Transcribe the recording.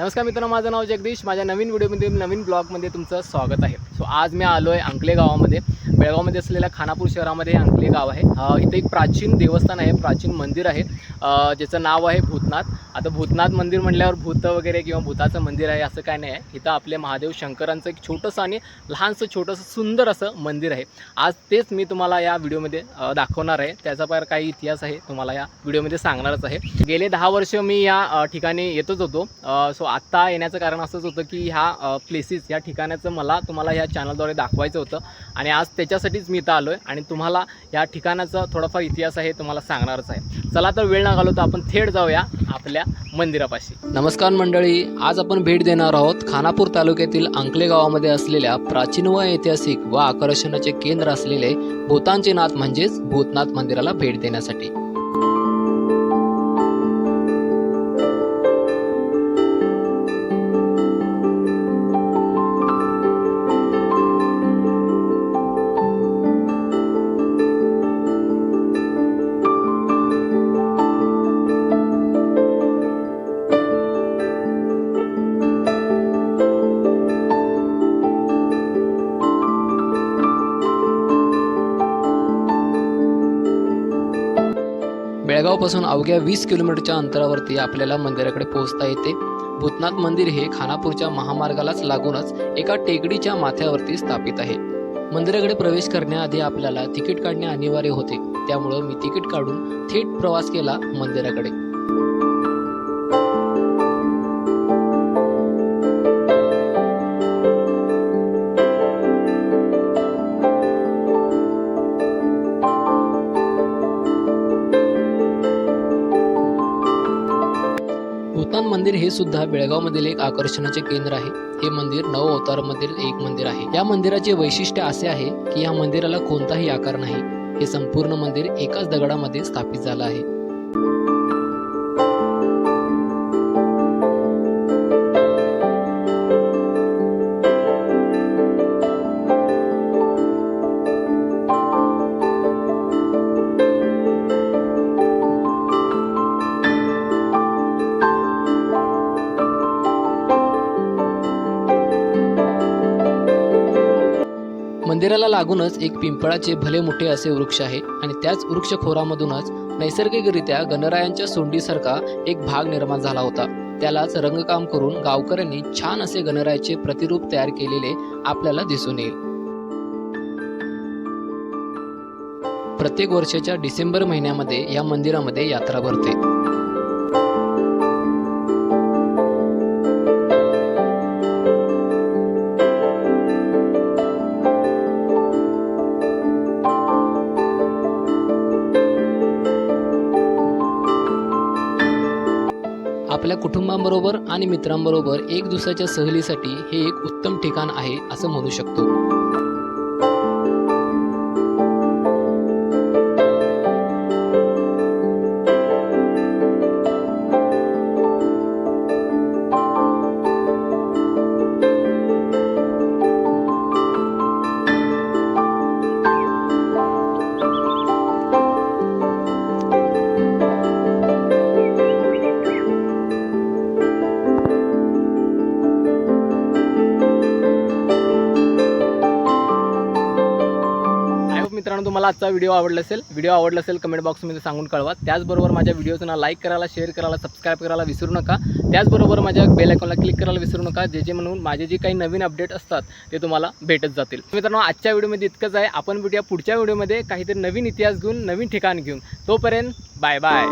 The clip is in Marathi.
नमस्कार मित्रांनो माझं नाव जगदीश. माझ्या नवीन व्हिडिओमध्ये नवीन ब्लॉगमध्ये तुमचं स्वागत आहे. सो आज मी आलो आहे अंकले गावामध्ये. बेळगावमध्ये असलेल्या खानापूर शहरामध्ये अंकले गाव आहे. इथं इथे एक प्राचीन देवस्थान आहे प्राचीन मंदिर आहे. ज्याचं नाव आहे भूतनाथ. आता भूतनाथ मंदिर म्हटल्यावर भूत वगैरे किंवा भूताचं मंदिर आहे असं काय नाही आहे. इथं आपले महादेव शंकरांचं एक छोटंसं आणि लहानसं छोटंसं सुंदर असं मंदिर आहे. आज तेच मी तुम्हाला या व्हिडिओमध्ये दाखवणार आहे. त्याचा पर काही इतिहास आहे तुम्हाला या व्हिडिओमध्ये सांगणारच आहे. गेले दहा वर्ष मी या ठिकाणी येतच होतो. सो आत्ता येण्याचं कारण असंच होतं की ह्या प्लेसेस या ठिकाणाचं मला तुम्हाला ह्या चॅनलद्वारे दाखवायचं होतं. आणि आज त्याच्यासाठीच मी इथं आलो आहे आणि तुम्हाला या ठिकाणाचा थोडाफार इतिहास आहे तुम्हाला सांगणारच आहे. चला तर वेळ न घालवता आपण थेट जाऊया आपल्या मंदिरापाशी. नमस्कार मंडळी आज आपण भेट देणार आहोत खानापूर तालुक्यातील अंकले गावामध्ये असलेल्या प्राचीन व ऐतिहासिक व आकर्षणाचे केंद्र असलेले भूतांचे नाथ म्हणजेच भूतनाथ मंदिराला भेट देण्यासाठी. बेळगावपासून अवघ्या वीस किलोमीटरच्या अंतरावरती आपल्याला मंदिराकडे पोहोचता येते. भूतनाथ मंदिर हे खानापूरच्या महामार्गालाच लागूनच एका टेकडीच्या माथ्यावरती स्थापित आहे. मंदिराकडे प्रवेश करण्याआधी आपल्याला तिकीट काढणे अनिवार्य होते. त्यामुळं मी तिकीट काढून थेट प्रवास केला मंदिराकडे. भूतान मंदिर हे सुद्धा बेळगावमधील एक आकर्षणाचे केंद्र आहे. हे मंदिर नव अवतारमधील एक मंदिर आहे. या मंदिराचे वैशिष्ट्य असे आहे की या मंदिराला कोणताही आकार नाही. हे संपूर्ण मंदिर एकाच दगडामध्ये स्थापित झालं आहे. मंदिराला लागूनच एक पिंपळाचे भले मोठे असे वृक्ष आहे आणि त्याच वृक्ष खोरामधूनच नैसर्गिकरित्या गणरायांच्या सोंडीसारखा एक भाग निर्माण झाला होता. त्यालाच रंगकाम करून गावकऱ्यांनी छान असे गणरायाचे प्रतिरूप तयार केलेले आपल्याला दिसून येईल. प्रत्येक वर्षाच्या डिसेंबर महिन्यामध्ये या मंदिरामध्ये यात्रा भरते. आपल्या कुटुंबाबरोबर आणि मित्रांबरोबर एक दुसऱ्याच्या सहलीसाठी हे एक उत्तम ठिकाण आहे असं म्हणू शकतो. मित्रांनो तुम्हाला आजचा व्हिडिओ आवडला असेल व्हिडिओ आवडला असेल कमेंट बॉक्समध्ये सांगून कळवा. त्याचबरोबर माझ्या व्हिडिओजना लाईक करायला शेअर करायला सबस्क्राईब करायला विसरू नका. त्याचबरोबर माझ्या बेल आयकॉनला क्लिक करायला विसरू नका. जे जे म्हणून माझे जे काही नवीन अपडेट असतात ते तुम्हाला भेटत जातील. मित्रांनो आजच्या व्हिडिओमध्ये इतकंच आहे. आपण भेटूया पुढच्या व्हिडिओमध्ये. काहीतरी नवीन इतिहास घेऊन नवीन ठिकाण घेऊन. तोपर्यंत बाय बाय